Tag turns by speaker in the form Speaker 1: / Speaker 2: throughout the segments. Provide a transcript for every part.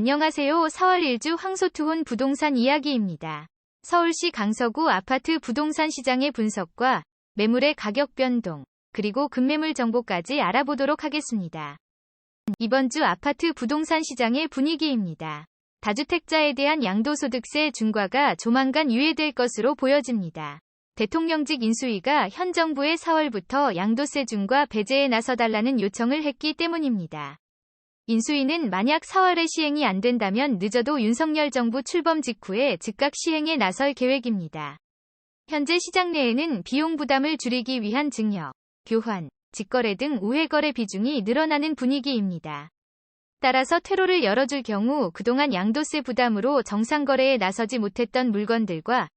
Speaker 1: 안녕하세요. 4월 1주 황소투혼 부동산 이야기입니다. 서울시 강서구 아파트 부동산 시장의 분석과 매물의 가격 변동, 그리고 급매물 정보까지 알아보도록 하겠습니다. 이번 주 아파트 부동산 시장의 분위기입니다. 다주택자에 대한 양도소득세 중과가 조만간 유예될 것으로 보여집니다. 대통령직 인수위가 현 정부에 4월부터 양도세 중과 배제에 나서달라는 요청을 했기 때문입니다. 인수위는 만약 4월에 시행이 안 된다면 늦어도 윤석열 정부 출범 직후에 즉각 시행에 나설 계획입니다. 현재 시장 내에는 비용 부담을 줄이기 위한 증여, 교환, 직거래 등 우회거래 비중이 늘어나는 분위기입니다. 따라서 퇴로를 열어줄 경우 그동안 양도세 부담으로 정상거래에 나서지 못했던 물건들과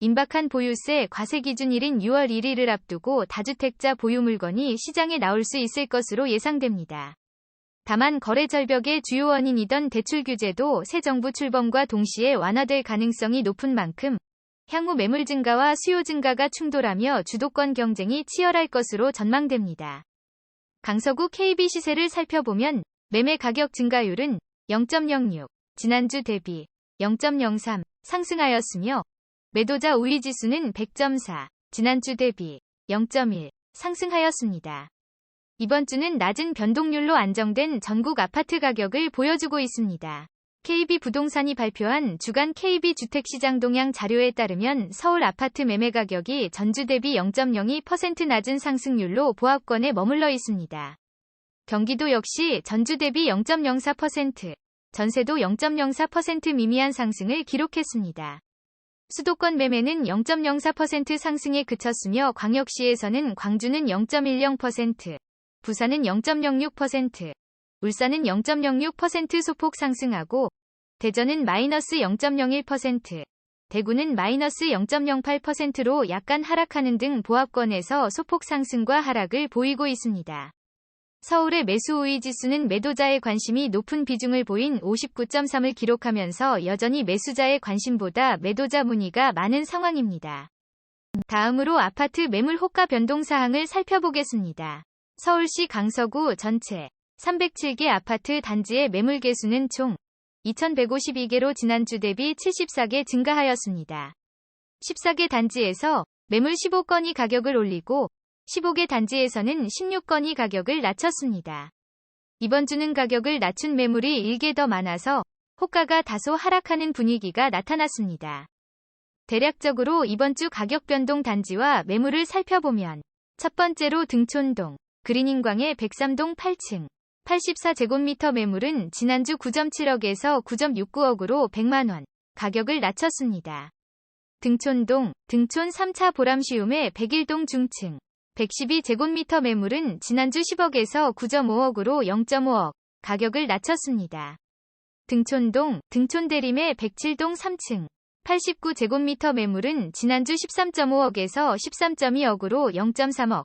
Speaker 1: 임박한 보유세 과세 기준일인 6월 1일을 앞두고 다주택자 보유 물건이 시장에 나올 수 있을 것으로 예상됩니다. 다만 거래 절벽의 주요 원인이던 대출 규제도 새 정부 출범과 동시에 완화될 가능성이 높은 만큼 향후 매물 증가와 수요 증가가 충돌하며 주도권 경쟁이 치열할 것으로 전망됩니다. 강서구 KB 시세를 살펴보면 매매 가격 증가율은 0.06, 지난주 대비 0.03 상승하였으며 매도자 우위 지수는 100.4, 지난주 대비 0.1 상승하였습니다. 이번 주는 낮은 변동률로 안정된 전국 아파트 가격을 보여주고 있습니다. KB 부동산이 발표한 주간 KB 주택시장 동향 자료에 따르면 서울 아파트 매매 가격이 전주 대비 0.02% 낮은 상승률로 보합권에 머물러 있습니다. 경기도 역시 전주 대비 0.04%, 전세도 0.04% 미미한 상승을 기록했습니다. 수도권 매매는 0.04% 상승에 그쳤으며 광역시에서는 광주는 0.10%, 부산은 0.06%, 울산은 0.06% 소폭 상승하고 대전은 마이너스 0.01%, 대구는 마이너스 0.08%로 약간 하락하는 등 보합권에서 소폭 상승과 하락을 보이고 있습니다. 서울의 매수 우위 지수는 매도자의 관심이 높은 비중을 보인 59.3을 기록하면서 여전히 매수자의 관심보다 매도자 문의가 많은 상황입니다. 다음으로 아파트 매물 호가 변동 사항을 살펴보겠습니다. 서울시 강서구 전체 307개 아파트 단지의 매물 개수는 총 2152개로 지난주 대비 74개 증가하였습니다. 14개 단지에서 매물 15건이 가격을 올리고 15개 단지에서는 16건이 가격을 낮췄습니다. 이번 주는 가격을 낮춘 매물이 일개 더 많아서 호가가 다소 하락하는 분위기가 나타났습니다. 대략적으로 이번 주 가격 변동 단지와 매물을 살펴보면 첫 번째로 등촌동, 그린인광의 103동 8층, 84제곱미터 매물은 지난주 9.7억에서 9.69억으로 100만원 가격을 낮췄습니다. 등촌동, 등촌 3차 보람시움의 101동 중층, 112제곱미터 매물은 지난주 10억에서 9.5억으로 0.5억 가격을 낮췄습니다. 등촌동, 등촌대림의 107동 3층, 89제곱미터 매물은 지난주 13.5억에서 13.2억으로 0.3억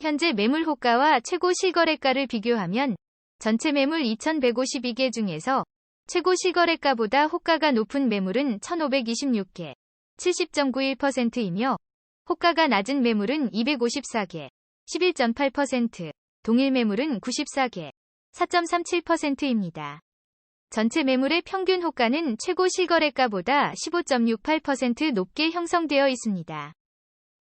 Speaker 1: 현재 매물 호가와 최고 실거래가를 비교하면 전체 매물 2152개 중에서 최고 실거래가보다 호가가 높은 매물은 1526개, 70.91%이며 호가가 낮은 매물은 254개, 11.8%, 동일 매물은 94개, 4.37%입니다. 전체 매물의 평균 호가는 최고 실거래가보다 15.68% 높게 형성되어 있습니다.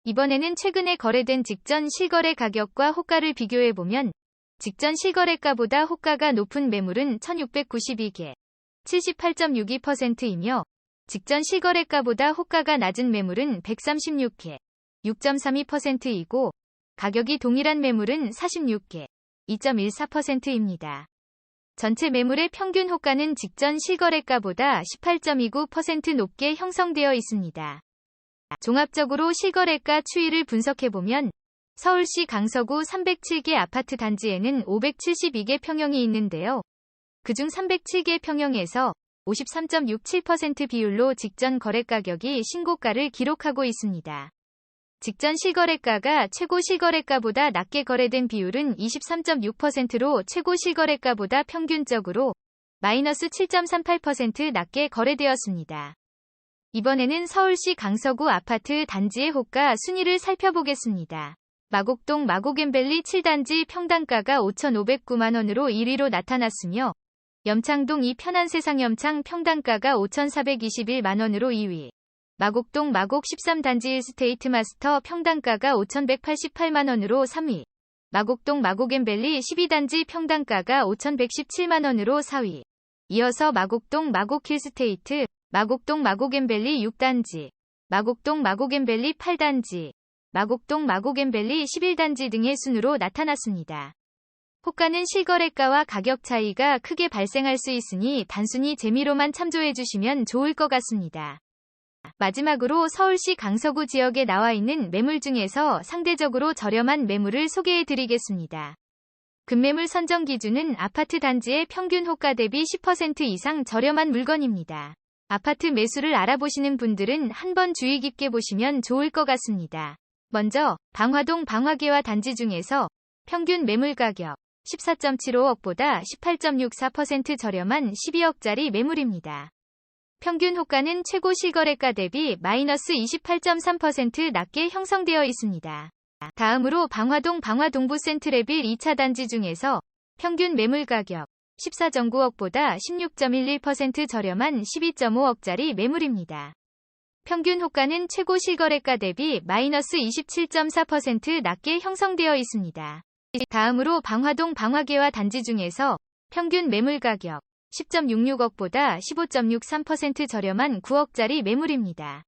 Speaker 1: 이번에는 최근에 거래된 직전 실거래 가격과 호가를 비교해보면 직전 실거래가보다 호가가 높은 매물은 1692개, 78.62%이며 직전 실거래가보다 호가가 낮은 매물은 136개, 6.32%이고 가격이 동일한 매물은 46개, 2.14%입니다. 전체 매물의 평균 호가는 직전 실거래가보다 18.29% 높게 형성되어 있습니다. 종합적으로 실거래가 추이를 분석해보면 서울시 강서구 307개 아파트 단지에는 572개 평형이 있는데요. 그중 307개 평형에서 53.67% 비율로 직전 거래 가격이 신고가를 기록하고 있습니다. 직전 실거래가가 최고 실거래가보다 낮게 거래된 비율은 23.6%로 최고 실거래가보다 평균적으로 마이너스 7.38% 낮게 거래되었습니다. 이번에는 서울시 강서구 아파트 단지의 호가 순위를 살펴보겠습니다. 마곡동 마곡앤밸리 7단지 평당가가 5,509만원으로 1위로 나타났으며 염창동 이 편한 세상 염창 평당가가 5,421만원으로 2위. 마곡동 마곡 13단지 스테이트 마스터 평당가가 5,188만원으로 3위. 마곡동 마곡앤밸리 12단지 평당가가 5,117만원으로 4위. 이어서 마곡동 마곡힐스테이트 마곡동 마곡앤밸리 6단지 마곡동 마곡앤밸리 8단지 마곡동 마곡앤밸리 11단지 등의 순으로 나타났습니다. 호가는 실거래가와 가격 차이가 크게 발생할 수 있으니 단순히 재미로만 참조해 주시면 좋을 것 같습니다. 마지막으로 서울시 강서구 지역에 나와 있는 매물 중에서 상대적으로 저렴한 매물을 소개해 드리겠습니다. 급매물 선정 기준은 아파트 단지의 평균 호가 대비 10% 이상 저렴한 물건입니다. 아파트 매수를 알아보시는 분들은 한번 주의 깊게 보시면 좋을 것 같습니다. 먼저 방화동 방화계와 단지 중에서 평균 매물 가격 14.75억보다 18.64% 저렴한 12억짜리 매물입니다. 평균 호가는 최고 실거래가 대비 마이너스 28.3% 낮게 형성되어 있습니다. 다음으로 방화동 방화동부 센트레빌 2차 단지 중에서 평균 매물 가격 14.9억보다 16.11% 저렴한 12.5억짜리 매물입니다. 평균 호가는 최고 실거래가 대비 마이너스 27.4% 낮게 형성되어 있습니다. 다음으로 방화동 방화계와 단지 중에서 평균 매물 가격 10.66억보다 15.63% 저렴한 9억짜리 매물입니다.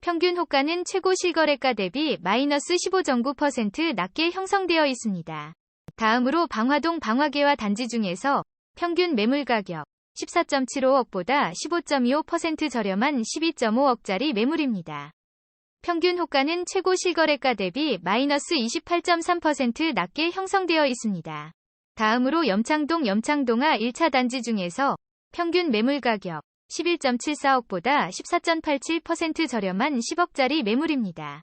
Speaker 1: 평균 호가는 최고 실거래가 대비 마이너스 15.9% 낮게 형성되어 있습니다. 다음으로 방화동 방화계와 단지 중에서 평균 매물 가격 14.75억보다 15.25% 저렴한 12.5억짜리 매물입니다. 평균 호가는 최고 실거래가 대비 마이너스 28.3% 낮게 형성되어 있습니다. 다음으로 염창동 염창동아 1차 단지 중에서 평균 매물 가격 11.74억보다 14.87% 저렴한 10억짜리 매물입니다.